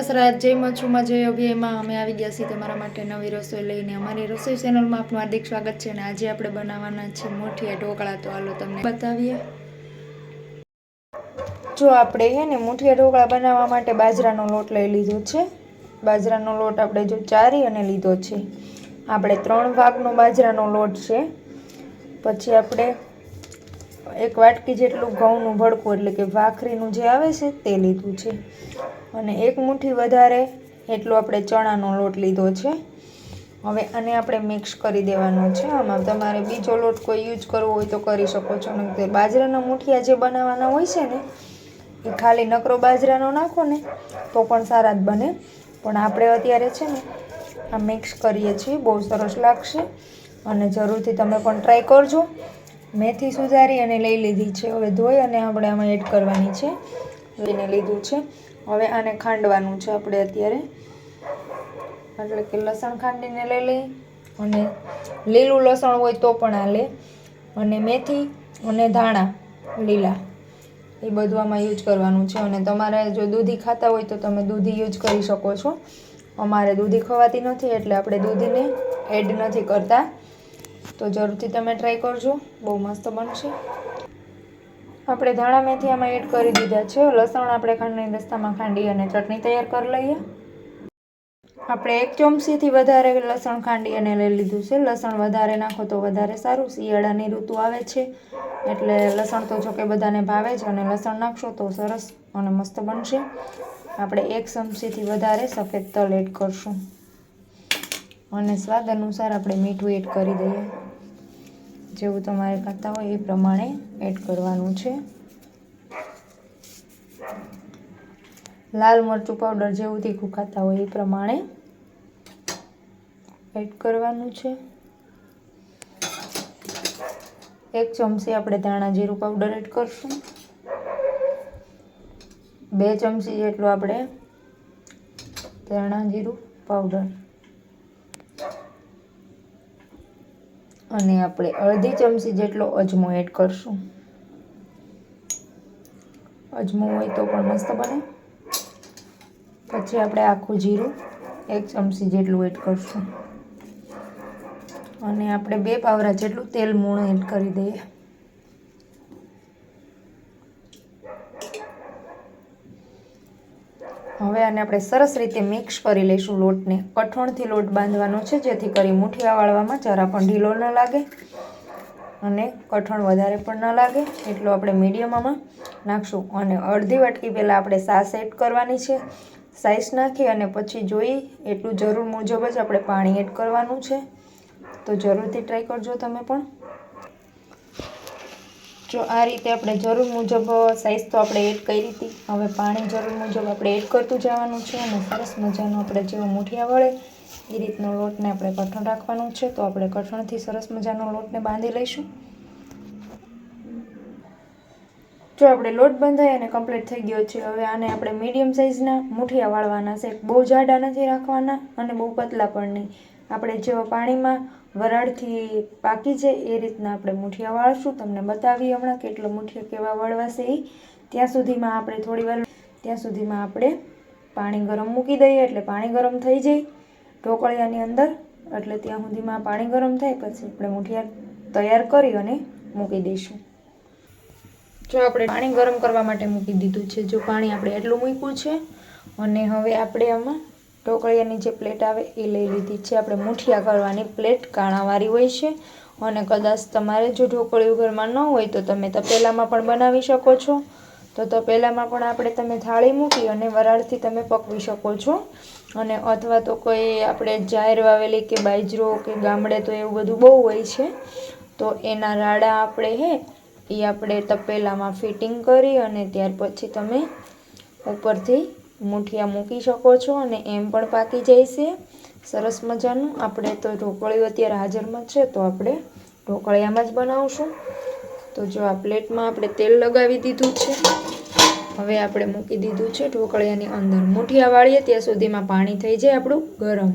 સરસ રાત. છુંમાં જે જય અભિયમાં. અમે આવી ગયા છીએ તમારા માટે નવી રસોઈ લઈને. અમારી રસોઈ ચેનલમાં આપનું હાર્દિક સ્વાગત છે અને આજે આપણે બનાવવાના છે મુઠિયા ઢોકળા. તો હાલો તમને બતાવીએ. જો આપણે હે ને મુઠિયા ઢોકળા બનાવવા માટે બાજરાનો લોટ લઈ લીધો છે. બાજરાનો લોટ આપણે જો ચારી અને લીધો છે. આપણે ત્રણ ભાગનો બાજરાનો લોટ છે. પછી આપણે એક વાટકી જેટલું ઘઉંનું ભડકું, એટલે કે ભાખરીનું જે આવે છે તે લીધું છે. અને એક મુઠ્ઠી વધારે એટલો આપણે ચણાનો લોટ લીધો છે. હવે આને આપણે મિક્સ કરી દેવાનો છે. આમાં તમારે બીજો લોટ કોઈ યુઝ કરવો હોય તો કરી શકો છો. નહીં બાજરાના મુઠિયા જે બનાવવાના હોય છે ને, એ ખાલી નકરો બાજરાનો નાખો ને, તો પણ સારા જ બને. પણ આપણે અત્યારે છે ને, આ મિક્સ કરીએ છીએ. બહુ સરસ લાગશે. અને જરૂરથી તમે પણ ટ્રાય કરજો. મેથી સુધારી અને લઈ લીધી છે. હવે ધોઈ અને આપણે આમાં એડ કરવાની છે. એને લીધું છે. હવે આને ખાંડવાનું છે આપણે અત્યારે. એટલે કે લસણ ખાંડીને લઈ લઈ અને લીલું લસણ હોય તો પણ આ લે. અને મેથી અને ધાણા, લીલા. એ બધું આમાં યુઝ કરવાનું છે. અને તમારે જો દૂધી ખાતા હોય તો તમે દૂધી યુઝ કરી શકો છો. અમારે દૂધી ખવાતી નથી, એટલે આપણે દૂધીને એડ નથી કરતા. તો જરૂરથી તમે ટ્રાય કરજો. બહુ મસ્ત બનશે. આપણે ધાણા મેથી એડ કરી દીધા છે. લસણ આપણે ખાંડની દસ્તામાં ખાંડી અને ચટણી તૈયાર કરી લઈએ. આપણે એક ચમચીથી વધારે લસણ ખાંડી અને લઈ લીધું છે. લસણ વધારે નાખો તો વધારે સારું. શિયાળાની ઋતુ આવે છે, એટલે લસણ તો જો કે બધાને ભાવે છે અને લસણ નાખશો તો સરસ અને મસ્ત બનશે. આપણે એક ચમચીથી વધારે સફેદ તલ એડ કરશું. અને સ્વાદ અનુસાર આપણે મીઠું એડ કરી દઈએ. જેવું તમારે ખાતા હોય એ પ્રમાણે એડ કરવાનું છે. લાલ મરચું પાવડર જેવું તીખું ખાતા હોય એ પ્રમાણે એડ કરવાનું છે. એક ચમચી આપણે ધાણા જીરું પાવડર એડ કરશું. બે ચમચી જેટલું આપણે ધાણા જીરું પાવડર અને આપણે અડધી ચમચી જેટલો અજમો એડ કરશું. અજમો હોય તો પણ મસ્ત બને. પછી આપણે આખું જીરું એક ચમચી જેટલું એડ કરશું. અને આપણે બે પાવરા જેટલું તેલ મૂણ એડ કરી દઈએ. હવે આને આપણે સરસ રીતે મિક્સ કરી લઈશું લોટને. કઠોણથી લોટ બાંધવાનો છે, જેથી કરી મુઠિયા વાળવામાં જરા પણ ઢીલો ન લાગે અને કઠણ વધારે પણ ન લાગે. એટલું આપણે મીડિયમમાં નાખશું અને અડધી વાટકી પહેલાં આપણે સાસ એડ કરવાની છે. સાઈસ નાખી અને પછી જોઈ એટલું જરૂર મુજબ જ આપણે પાણી એડ કરવાનું છે. તો જરૂરથી ટ્રાય કરજો તમે પણ. જો આ રીતે આપણે જરૂર મુજબ સાઈઝ તો આપણે એડ કરી હતી. હવે પાણી જરૂર મુજબ આપણે એડ કરતું જવાનું છે અને સરસ મજાનું આપણે જેવો મૂઠિયા વળે એ રીતનો લોટને આપણે કઠણ રાખવાનું છે. તો આપણે કઠણથી સરસ મજાનો લોટને બાંધી લઈશું. જો આપણે લોટ બંધાય અને કમ્પ્લીટ થઈ ગયો છે. હવે આને આપણે મીડિયમ સાઇઝના મૂઠિયા વાળવાના છે. બહુ જાડા નથી રાખવાના અને બહુ પતલા પણ નહીં. આપણે જેવા પાણીમાં વરાળથી પાકી જાય એ રીતના આપણે મૂઠિયા વાળશું. તમને બતાવી હમણાં કેટલો મૂઠિયા કેવા વળવાશે એ ત્યાં સુધીમાં આપણે થોડી વાર, ત્યાં સુધીમાં આપણે પાણી ગરમ મૂકી દઈએ એટલે પાણી ગરમ થઈ જાય ઢોકળિયાની અંદર. એટલે ત્યાં સુધીમાં પાણી ગરમ થાય પછી આપણે મૂઠિયા તૈયાર કરી અને મૂકી દઈશું. જો આપણે પાણી ગરમ કરવા માટે મૂકી દીધું છે. જો પાણી આપણે એટલું મૂક્યું છે અને હવે આપણે આમાં ઢોકળિયાની જે પ્લેટ આવે એ લઈ લીધી છે. આપણે મુઠિયા કરવાની પ્લેટ કાણાવાળી હોય છે અને કદાચ તમારે જો ઢોકળિયું ઘરમાં ન હોય તો તમે તપેલામાં પણ બનાવી શકો છો. તો તપેલામાં પણ આપણે તમે થાળી મૂકી અને વરાળથી તમે પકવી શકો છો. અને અથવા તો કોઈ આપણે જાહેર વાવેલી કે બાજરો કે ગામડે તો એવું બધું બહુ હોય છે. તો એના રાડા આપણે હે એ આપણે તપેલામાં ફિટિંગ કરી અને ત્યાર પછી તમે ઉપરથી મૂઠિયા મૂકી શકો છો અને એમ પણ પાકી જાય છે સરસ મજાનું. આપણે તો ઢોકળીઓ અત્યારે હાજરમાં છે, તો આપણે ઢોકળિયામાં જ બનાવશું. તો જો આ પ્લેટમાં આપણે તેલ લગાવી દીધું છે. હવે આપણે મૂકી દીધું છે ઢોકળિયાની અંદર. મૂઠિયા વાળીએ ત્યાં સુધીમાં પાણી થઈ જાય આપણું ગરમ.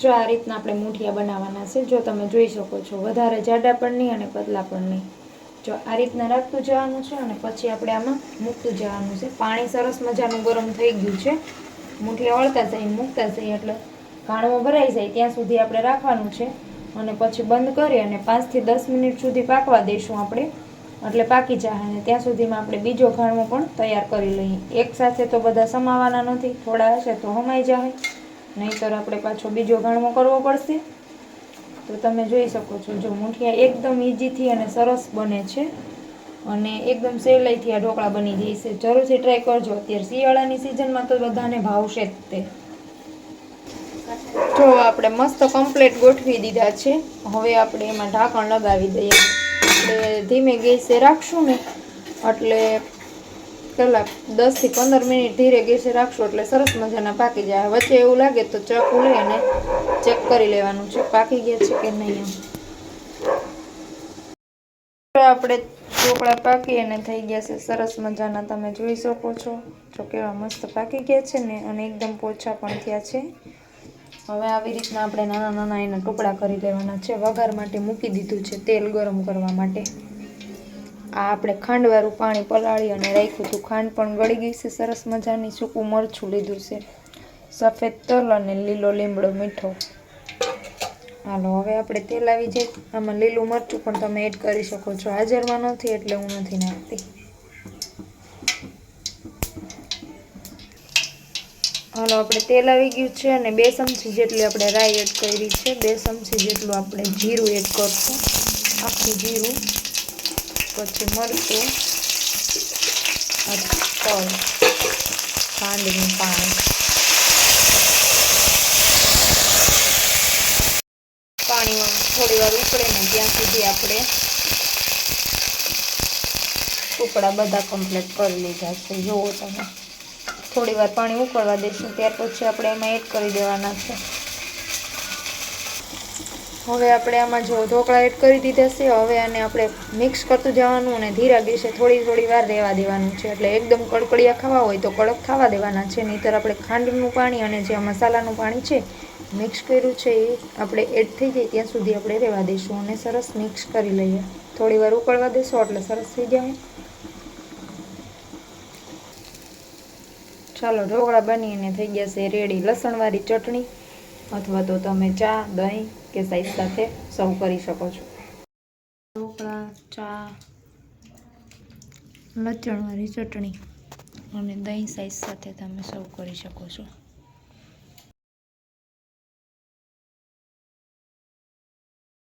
જો આ રીતના આપણે મૂઠિયા બનાવવાના છે, જો તમે જોઈ શકો છો. વધારે જાડા પણ નહીં અને પતલા પણ નહીં. જો આ રીતના રાખતું જવાનું છે અને પછી આપણે આમાં મૂકતું જવાનું છે. પાણી સરસ મજાનું ગરમ થઈ ગયું છે. મુઠ્ઠી વળતા જઈએ મૂકતા જઈએ એટલે ઘાણવો ભરાઈ જાય ત્યાં સુધી આપણે રાખવાનું છે. અને પછી બંધ કરી અને પાંચથી દસ મિનિટ સુધી પાકવા દઈશું આપણે. એટલે પાકી જાય અને ત્યાં સુધીમાં આપણે બીજો ઘાણવો પણ તૈયાર કરી લઈએ. એક સાથે તો બધા સમાવાના નથી. થોડા હશે તો હમાઈ જાય. નહીંતર આપણે પાછો બીજો ઘાણવો કરવો પડશે. તો તમે જોઈ શકો છો, જો મૂઠિયા એકદમ ઇઝીથી અને સરસ બને છે. અને એકદમ સહેલાઈથી આ ઢોકળા બની જાય છે. જરૂરથી ટ્રાય કરજો. અત્યારે શિયાળાની સિઝનમાં તો બધાને ભાવશે જ તે. જો આપણે મસ્ત કમ્પ્લેટ ગોઠવી દીધા છે. હવે આપણે એમાં ઢાંકણ લગાવી દઈએ. આપણે ધીમે ગેસે રાખશું ને, એટલે કલાક દસથી પંદર મિનિટ ધીરે ગેસે રાખશું એટલે સરસ મજાના પાકી જાય. વચ્ચે એવું લાગે તો ચાકુ લઈ અને ચેક કરી લેવાનું છે પાકી ગયા છે કે નહીં એમ. આપણે ચોપડા પાકી અને થઈ ગયા છે સરસ મજાના. તમે જોઈ શકો છો. જો કેવા મસ્ત પાકી ગયા છે ને અને એકદમ પોછા પણ થયા છે. હવે આવી રીતના આપણે નાના નાના એના ટુકડા કરી લેવાના છે. વઘાર માટે મૂકી દીધું છે તેલ ગરમ કરવા માટે. આ આપણે ખાંડવાળું પાણી પલાળી અને રાખ્યું હતું. ખાંડ પણ ગળી ગઈ છે. સરસ મજાની સૂકું મરચું લીધું છે. સફેદ તલ અને લીલો લીમડો મીઠો. હાલો, હવે આપણે તેલ આવી જાય આમાં લીલું મરચું પણ તમે એડ કરી શકો છો. હાજરમાં નથી એટલે હું નથી નાખતી. હાલો, આપણે તેલ આવી ગયું છે અને બે ચમચી જેટલી આપણે રાઈ એડ કરી છે. બે ચમચી જેટલું આપણે જીરું એડ કરશું. આખું જીરું. પછી મરચું તલ ખાંડનું પાણી. પાણી થોડી વાર ઉકળે ને ત્યાં સુધી આપણે ટુકડા બધા કમ્પ્લીટ કરી લીધા છે. જુઓ તમે. થોડી વાર પાણી ઉકળવા દઈશું ત્યાર પછી આપણે એમાં એડ કરી દેવાના છે. હવે આપણે આમાં જો ઢોકળા એડ કરી દીધા છે, હવે આને આપણે મિક્સ કરતું જવાનું અને ધીરા ગેસે થોડી થોડી વાર રહેવા દેવાનું છે. એટલે એકદમ કડકડિયા ખાવા હોય તો કડક ખાવા દેવાના છે, નહીંતર આપણે ખાંડનું પાણી અને જે મસાલાનું પાણી છે મિક્સ કર્યું છે એ આપણે એડ થઈ જાય ત્યાં સુધી આપણે રહેવા દઈશું અને સરસ મિક્સ કરી લઈએ. થોડી વાર ઉકળવા દેશો એટલે સરસ થઈ જાય. ચાલો ઢોકળા બનીને થઈ ગયા છે રેડી લસણવાળી ચટણી. અથવા તો તમે ચા, દહીં કે સાઈઝ સાથે સર્વ કરી શકો છો. ઢોકળા ચા, લચણવાળી ચટણી અને દહીં સાઈઝ સાથે તમે સર્વ કરી શકો છો.